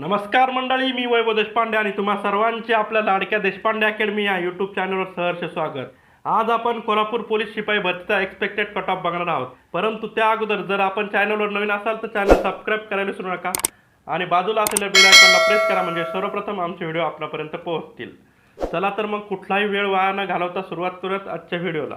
नमस्कार मंडळी मी वैभव देशपांडे आणि तुम्हा सर्वांचे आपल्या लाडक्या देशपांडे अकॅडमी या यूट्यूब चॅनलवर सहर्ष स्वागत. आज आपण कोल्हापूर पोलीस शिपाई भरतीचा एक्सपेक्टेड कट ऑफ बघणार आहोत. परंतु त्या अगोदर जर आपण चॅनलवर नवीन असाल तर चॅनल सबस्क्राईब करायला विसरू नका आणि बाजूला असलेल्या बेल आयकॉनला प्रेस करा म्हणजे सर्वप्रथम आमचे व्हिडिओ आपल्यापर्यंत पोहोचतील. चला तर मग कुठलाही वेळ वाया न घालवता सुरुवात करूयात आजच्या व्हिडिओला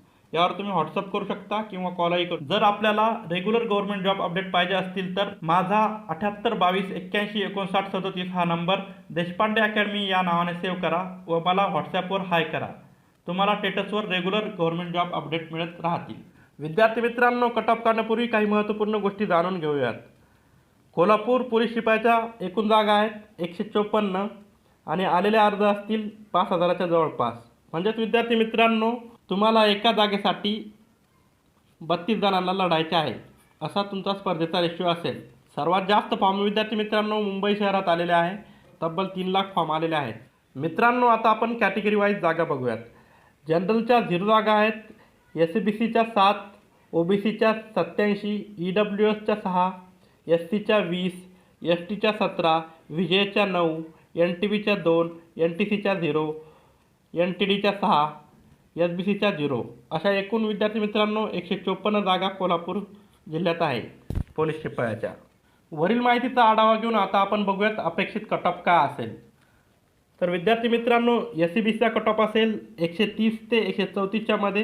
यावर तुम्ही व्हॉट्सअप करू शकता किंवा कॉलही करू. जर आपल्याला रेग्युलर गव्हर्नमेंट जॉब अपडेट पाहिजे असतील तर माझा अठ्ठ्याहत्तर बावीस एक्क्याऐंशी एकोणसाठ सदतीस हा नंबर देशपांडे अकॅडमी या नावाने सेव्ह करा व मला व्हॉट्सॲपवर हाय करा. तुम्हाला स्टेटसवर रेग्युलर गव्हर्नमेंट जॉब अपडेट मिळत राहतील. विद्यार्थी मित्रांनो कट ऑफ करण्यापूर्वी काही महत्त्वपूर्ण गोष्टी जाणून घेऊयात. कोल्हापूर पोलीस शिपायाच्या एकूण जागा आहेत एकशे चोपन्न आणि आलेले अर्ज असतील पाच हजाराच्या जवळपास. म्हणजेच विद्यार्थी मित्रांनो तुम्हाला एका जागेसाठी बत्तीस जणांना लढायचे आहे असा तुमचा स्पर्धेचा रेशो असेल. सर्वात जास्त फॉर्म विद्यार्थी मित्रांनो मुंबई शहरात आलेले आहे. तब्बल तीन लाख फॉर्म आलेले आहेत. मित्रांनो आता आपण कॅटेगरी वाईज जागा बघूयात. जनरलच्या झिरो जागा आहेत. एस सी बी सीच्या सात ओ बी सीच्या सत्याऐंशी ई डब्ल्यू एसच्या सहा एस सीच्या वीस एस टीच्या सतरा विजयच्या नऊ एन टी बीच्या दोन एन टी सीच्या झिरो एन टी डीच्या सहा एस बी सीच्या झिरो अशा एकूण विद्यार्थी मित्रांनो एकशे चोपन्न जागा कोल्हापूर जिल्ह्यात आहे. पोलीस शिपायाच्या. वरील माहितीचा आढावा घेऊन आता आपण बघूयात अपेक्षित कट ऑफ काय असेल. तर विद्यार्थी मित्रांनो एस सी बी सीचा कट ऑफ असेल एकशे तीस ते एकशे चौतीसच्या मध्ये.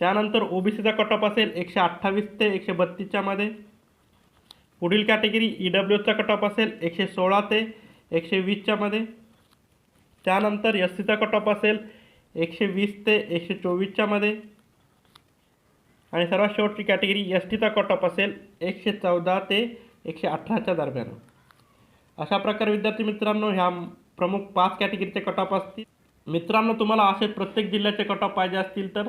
त्यानंतर ओ बी सीचा कट ऑफ असेल एकशे अठ्ठावीस ते एकशे बत्तीसच्या मध्ये. पुढील कॅटेगरी ई डब्ल्यू एसचा कट ऑफ असेल एकशे सोळा ते एकशे वीसच्या मध्ये. त्यानंतर एस सीचा कट ऑफ असेल एकशे वीस ते एकशे चोवीसच्या मध्ये. आणि सर्वात शेवटची कॅटेगरी एस टीचा कट ऑफ असेल एकशे चौदा ते एकशे अठराच्या दरम्यान. अशा प्रकारे विद्यार्थी मित्रांनो ह्या प्रमुख पाच कॅटेगरीचे कट ऑफ असतील. मित्रांनो तुम्हाला असे प्रत्येक जिल्ह्याचे कट ऑफ पाहिजे असतील तर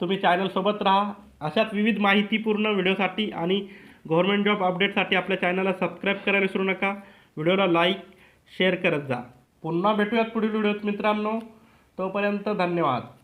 तुम्ही चॅनलसोबत राहा. अशाच विविध माहितीपूर्ण व्हिडिओसाठी आणि गव्हर्नमेंट जॉब अपडेटसाठी आपल्या चॅनलला सबस्क्राईब करायला विसरू नका. व्हिडिओला लाईक शेअर करत जा. पुन्हा भेटूयात पुढील व्हिडिओत मित्रांनो. तोपर्यंत धन्यवाद.